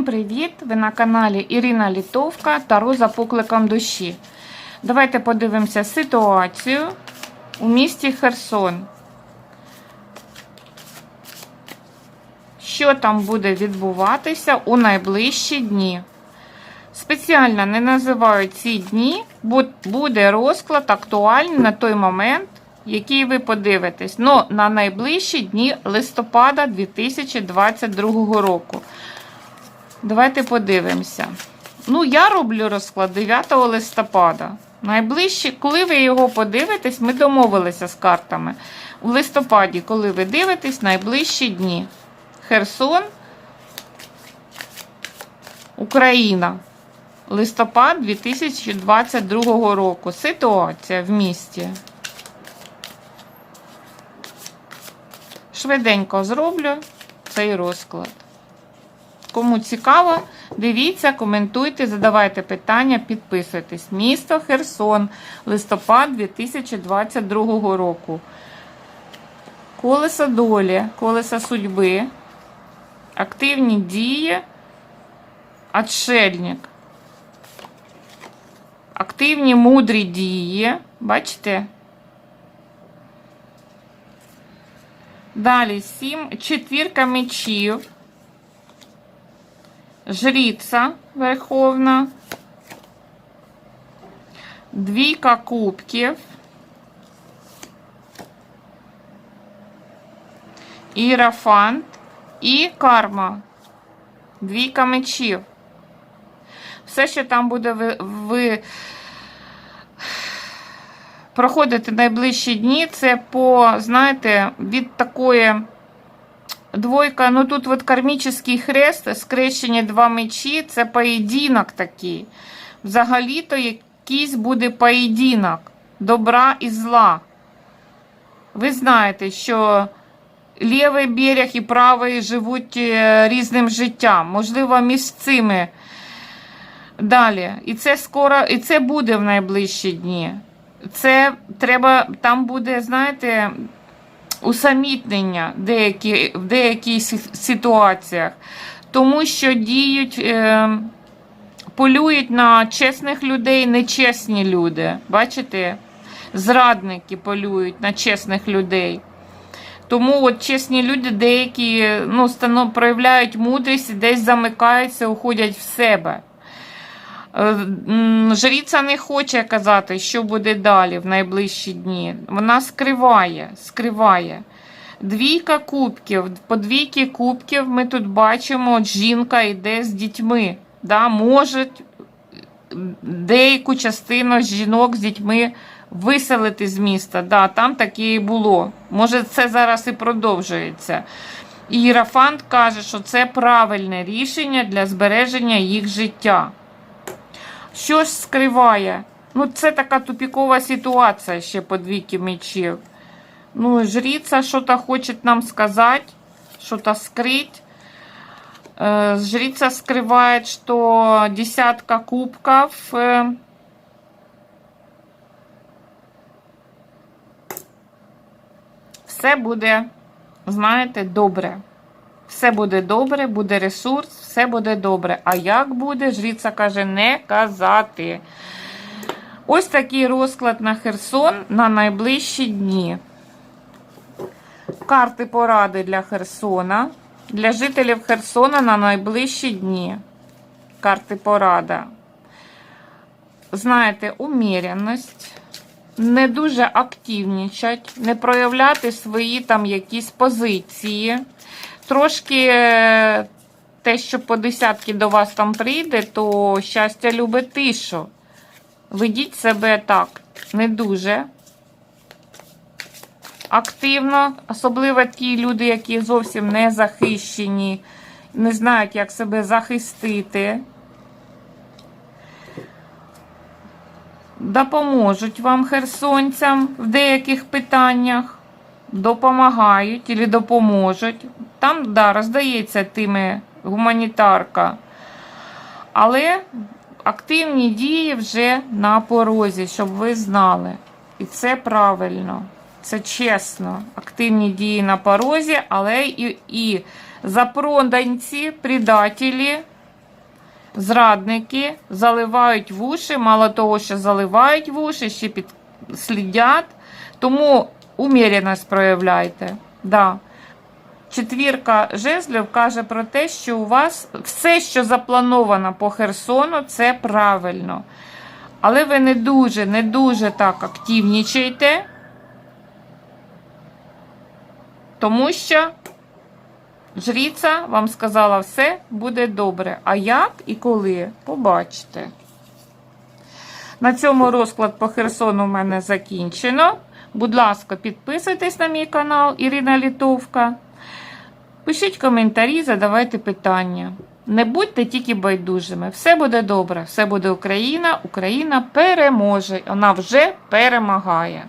Всім привіт! Ви на каналі Ірина Літовка Таро за покликом душі. Давайте подивимося ситуацію у місті Херсон. Що там буде відбуватися у найближчі дні? Спеціально не називаю ці дні, буде розклад актуальний на той момент, який ви подивитесь. Ну, на найближчі дні листопада 2022 року. Давайте подивимося. Ну, я роблю розклад 9 листопада. Найближче, коли ви його подивитесь, ми домовилися з картами. У листопаді, коли ви дивитесь, найближчі дні. Херсон, Україна. Листопад 2022 року. Ситуація в місті. Швиденько зроблю цей розклад. Кому цікаво, дивіться, коментуйте, задавайте питання, підписуйтесь. Місто Херсон, листопад 2022 року. Колесо долі, колесо судьби, активні дії, отшельник. Активні мудрі дії. Бачите? Далі сім, четвірка мечів. Жриця Верховна, двійка кубків, Ірафант і карма. Двійка мечів. Все, що там буде ви, ви проходити найближчі дні, це по, знаєте, від такої. Двойка, ну тут от кармічний хрест, скрещені два мечі, це поєдинок такий. Взагалі-то якийсь буде поєдинок добра і зла. Ви знаєте, що лівий берег і правий живуть е, різним життям. Можливо, між цими. Далі. І це скоро, і це буде в найближчі дні. Це треба, там буде, знаєте, усамітнення деякі, в деяких ситуаціях, тому що діють, е, полюють на чесних людей, нечесні люди. Бачите? Зрадники полюють на чесних людей. Тому от чесні люди деякі ну, проявляють мудрість, десь замикаються, уходять в себе. Е, Жріця не хоче казати, що буде далі в найближчі дні. Вона скриває, скриває. Двійка кубків. По двійки кубків ми тут бачимо, жінка йде з дітьми. Да, Може деяку частину жінок з дітьми виселити з міста. Да, Там таке і було. Може, це зараз і продовжується. І Єрафант каже, що це правильне рішення для збереження їх життя. Що ж скриває? Ну, це така тупікова ситуація ще по двійки мечів. Ну, жриця що-то хоче нам сказати, что-то скрыть. Э, Жрица скрывает, что десятка кубков э, все буде, знаєте, добре. Все буде добре, буде ресурс, все буде добре. А як буде, жриця каже, не казати. Ось такий розклад на Херсон на найближчі дні. Карти поради для Херсона. Для жителів Херсона на найближчі дні. Карти порада. Знаєте, уміряність. Не дуже активнічать, не проявляти свої там якісь позиції. Трошки е, те, що по десятки до вас там прийде, то щастя любить тишу. Ведіть себе так, не дуже активно, особливо ті люди, які зовсім не захищені, не знають, як себе захистити. Допоможуть вам херсонцям в деяких питаннях, допомагають і допоможуть. Там, да, роздається тими гуманітарка. Але активні дії вже на порозі, щоб ви знали. І це правильно, це чесно. Активні дії на порозі, але і, і запроданці, предателі, зрадники заливають в уші, мало того, що заливають в уші, ще під слідять. Тому уміреність проявляйте. Да. Четвірка жезлів каже про те, що у вас все, що заплановано по Херсону, це правильно. Але ви не дуже, не дуже так активнічайте, тому що жріця вам сказала, все буде добре. А як і коли? Побачите. На цьому розклад по Херсону у мене закінчено. Будь ласка, підписуйтесь на мій канал Ірина Літовка. Пишіть коментарі, задавайте питання. Не будьте тільки байдужими. Все буде добре, все буде Україна. Україна переможе. Вона вже перемагає.